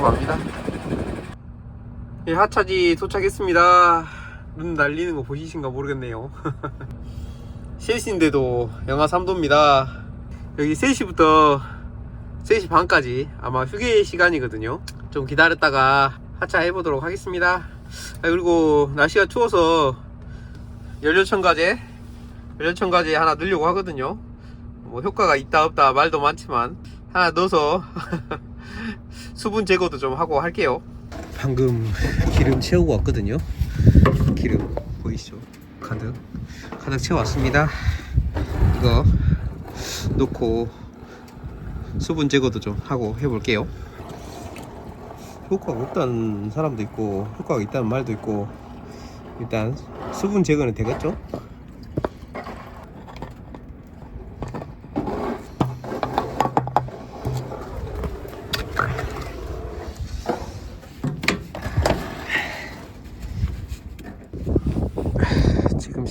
궁금합니다. 예, 하차지 도착했습니다. 눈 날리는 거 보이신가 모르겠네요. 3시인데도 영하 3도입니다. 여기 3시부터 3시 반까지 아마 휴게 시간이거든요. 좀 기다렸다가 하차해 보도록 하겠습니다. 아, 그리고 날씨가 추워서 연료 첨가제 연료 첨가제 하나 넣으려고 하거든요. 뭐 효과가 있다 없다 말도 많지만 하나 넣어서 수분 제거도 좀 하고 할게요. 방금 기름 채우고 왔거든요. 기름 보이시죠? 가득 가득 채워왔습니다. 이거 놓고 수분 제거도 좀 하고 해볼게요. 효과가 없다는 사람도 있고 효과가 있다는 말도 있고 일단 수분 제거는 되겠죠?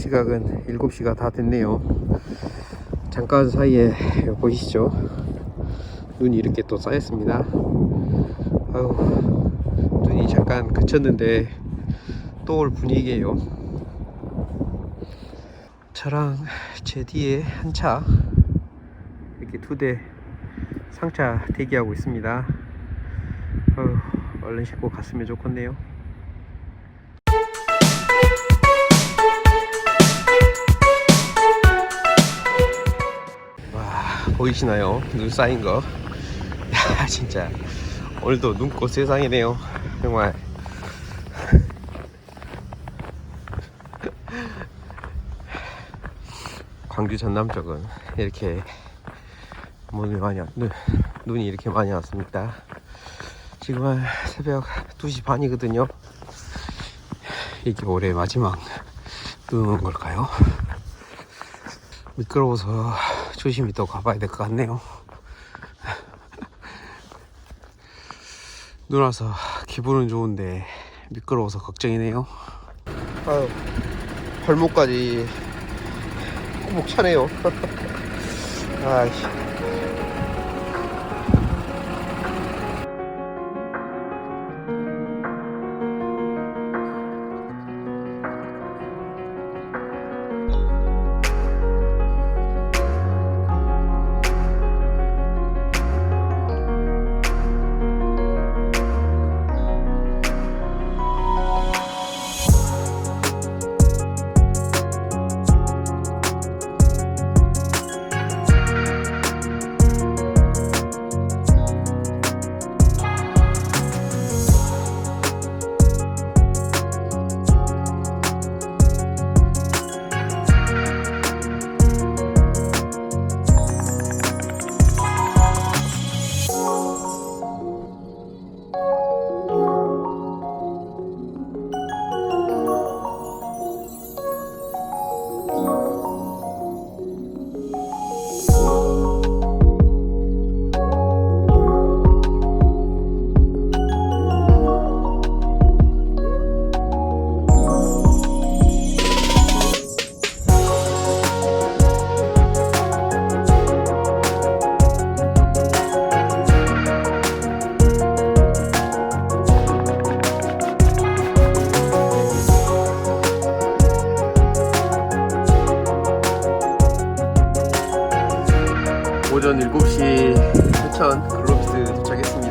시각은 7시가 다 됐네요. 잠깐 사이에 보이시죠? 눈이 이렇게 또 쌓였습니다. 아유, 눈이 잠깐 그쳤는데 또 올 분위기예요. 저랑 제 뒤에 한 차 이렇게 두 대 상차 대기하고 있습니다. 아유, 얼른 싣고 갔으면 좋겠네요. 보이시나요? 눈 쌓인 거. 야 진짜 오늘도 눈꽃 세상이네요. 정말. 광주 전남 쪽은 이렇게 눈이 많이 왔- 눈, 눈이 이렇게 많이 왔습니다. 지금 은 새벽 2시 반이거든요. 이게 올해 마지막 눈 걸까요? 미끄러워서 조심히 또 가봐야 될 것 같네요. 눈 와서 기분은 좋은데 미끄러워서 걱정이네요. 아유, 발목까지 꼬북 차네요. 아이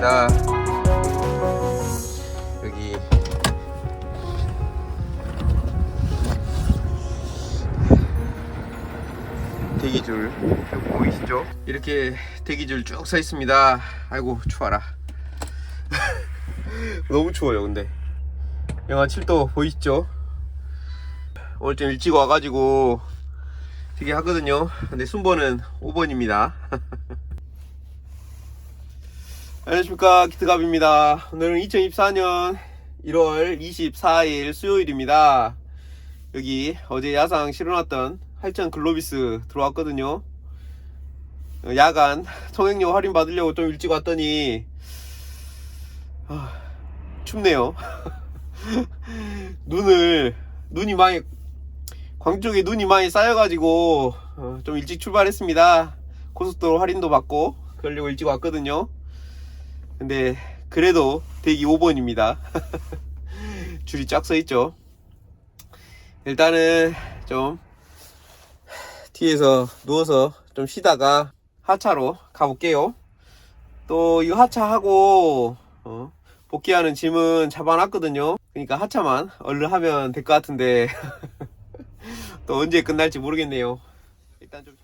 도착했습니다. 여기 대기줄 보이시죠? 이렇게 대기줄 쭉 서 있습니다. 아이고 추워라. 너무 추워요 근데 영하 7도 보이시죠? 오늘 좀 일찍 와가지고 되게 하거든요. 근데 순번은 5번입니다. 안녕하십니까 기트갑입니다. 오늘은 2024년 1월 24일 수요일입니다. 여기 어제 야상 실어놨던 할천 글로비스 들어왔거든요. 어, 야간 통행료 할인 받으려고 좀 일찍 왔더니 아, 춥네요. 눈을 눈이 많이 광주 쪽에 눈이 많이 쌓여가지고 어, 좀 일찍 출발했습니다. 고속도로 할인도 받고 그러려고 일찍 왔거든요. 근데 그래도 대기 5번입니다. 줄이 쫙 서 있죠. 일단은 좀 뒤에서 누워서 좀 쉬다가 하차로 가볼게요. 또 이 하차하고 어, 복귀하는 짐은 잡아놨거든요. 그러니까 하차만 얼른 하면 될 것 같은데 또 언제 끝날지 모르겠네요. 일단 좀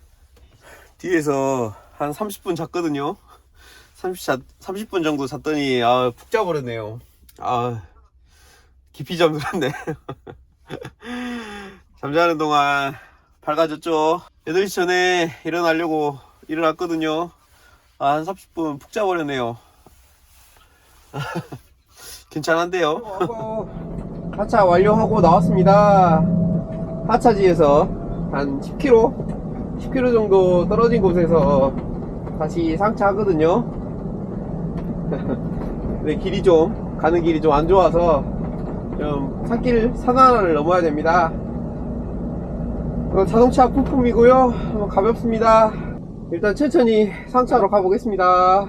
뒤에서 한 30분 잤거든요. 30, 자, 30분 정도 잤더니 아, 푹 자버렸네요. 아 깊이 잠들었네. 잠자는 동안 밝아졌죠. 8시 전에 일어나려고 일어났거든요. 아, 한 30분 푹 자버렸네요. 괜찮은데요? 하차 완료하고 나왔습니다. 하차지에서 한 10km, 10km 정도 떨어진 곳에서 다시 상차하거든요. 근데 길이 좀, 가는 길이 좀 안 좋아서 좀 산길, 산 하나를 넘어야 됩니다. 어, 자동차 부품이고요. 어, 가볍습니다. 일단 천천히 상차로 가보겠습니다.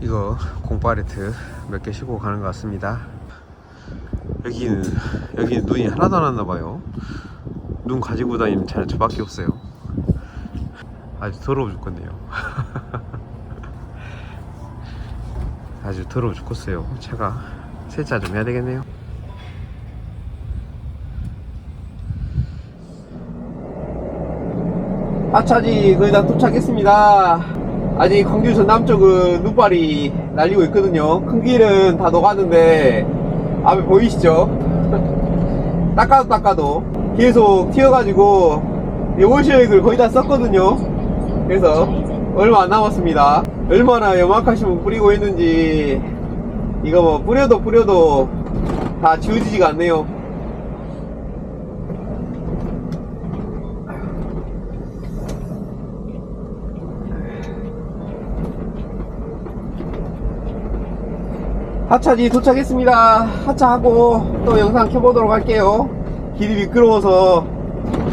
이거 공파레트 몇 개 싣고 가는 것 같습니다. 여기는 여기는 눈이 하나도 안 왔나봐요. 눈 가지고 다니는 차는 저밖에 없어요. 아주 더러워 죽겠네요. 아주 더러워 죽겠어요. 차가 세차 좀 해야 되겠네요. 하차지 거의 다 도착했습니다. 아직 광주 전남 쪽은 눈발이 날리고 있거든요. 큰 길은 다 녹았는데 앞에 보이시죠? 닦아도 닦아도 계속 튀어가지고 워시액을 거의 다 썼거든요. 그래서 얼마 안 남았습니다. 얼마나 염악하시면 뿌리고 있는지 이거 뭐 뿌려도 뿌려도 다 지워지지가 않네요. 하차지 도착했습니다. 하차하고 또 영상 켜보도록 할게요. 길이 미끄러워서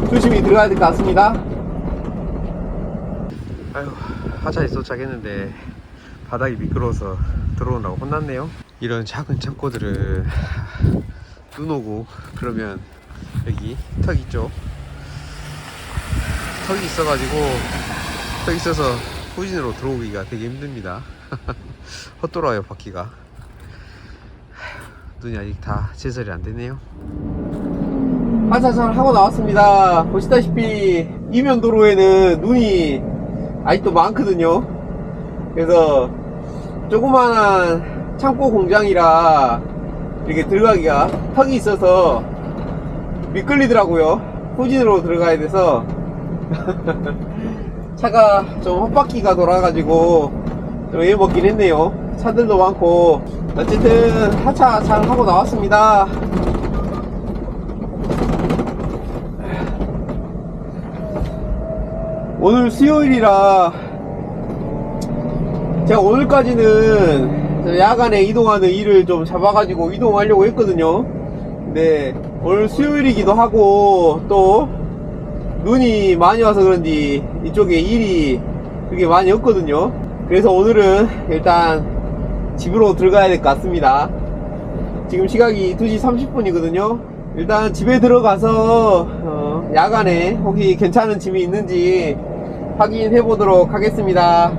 조심히 들어가야 될 것 같습니다. 아유, 하차지 도착했는데 바닥이 미끄러워서 들어온다고 혼났네요. 이런 작은 창고들은 눈 오고 그러면 여기 턱 있죠. 턱이 있어가지고 턱 있어서 후진으로 들어오기가 되게 힘듭니다. 헛돌아요 바퀴가. 눈이 아직 다 제설이 안 되네요. 하차를 하고 나왔습니다. 보시다시피 이면 도로에는 눈이 아직도 많거든요. 그래서 조그만한 창고 공장이라 이렇게 들어가기가 턱이 있어서 미끌리더라고요. 후진으로 들어가야 돼서 차가 좀 헛바퀴가 돌아가지고 좀 애먹긴 했네요. 차들도 많고 어쨌든 하차 잘 하고 나왔습니다. 오늘 수요일이라 제가 오늘까지는 야간에 이동하는 일을 좀 잡아가지고 이동하려고 했거든요. 근데 오늘 수요일이기도 하고 또 눈이 많이 와서 그런지 이쪽에 일이 그렇게 많이 없거든요. 그래서 오늘은 일단 집으로 들어가야 될 것 같습니다. 지금 시각이 2시 30분이거든요. 일단 집에 들어가서 어, 야간에 혹시 괜찮은 짐이 있는지 확인해 보도록 하겠습니다.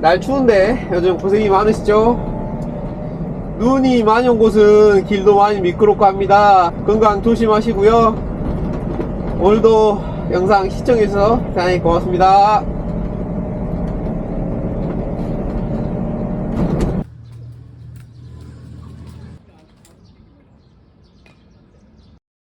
날 추운데 요즘 고생이 많으시죠? 눈이 많이 온 곳은 길도 많이 미끄럽고 합니다. 건강 조심하시고요. 오늘도 영상 시청해주셔서 대단히 고맙습니다.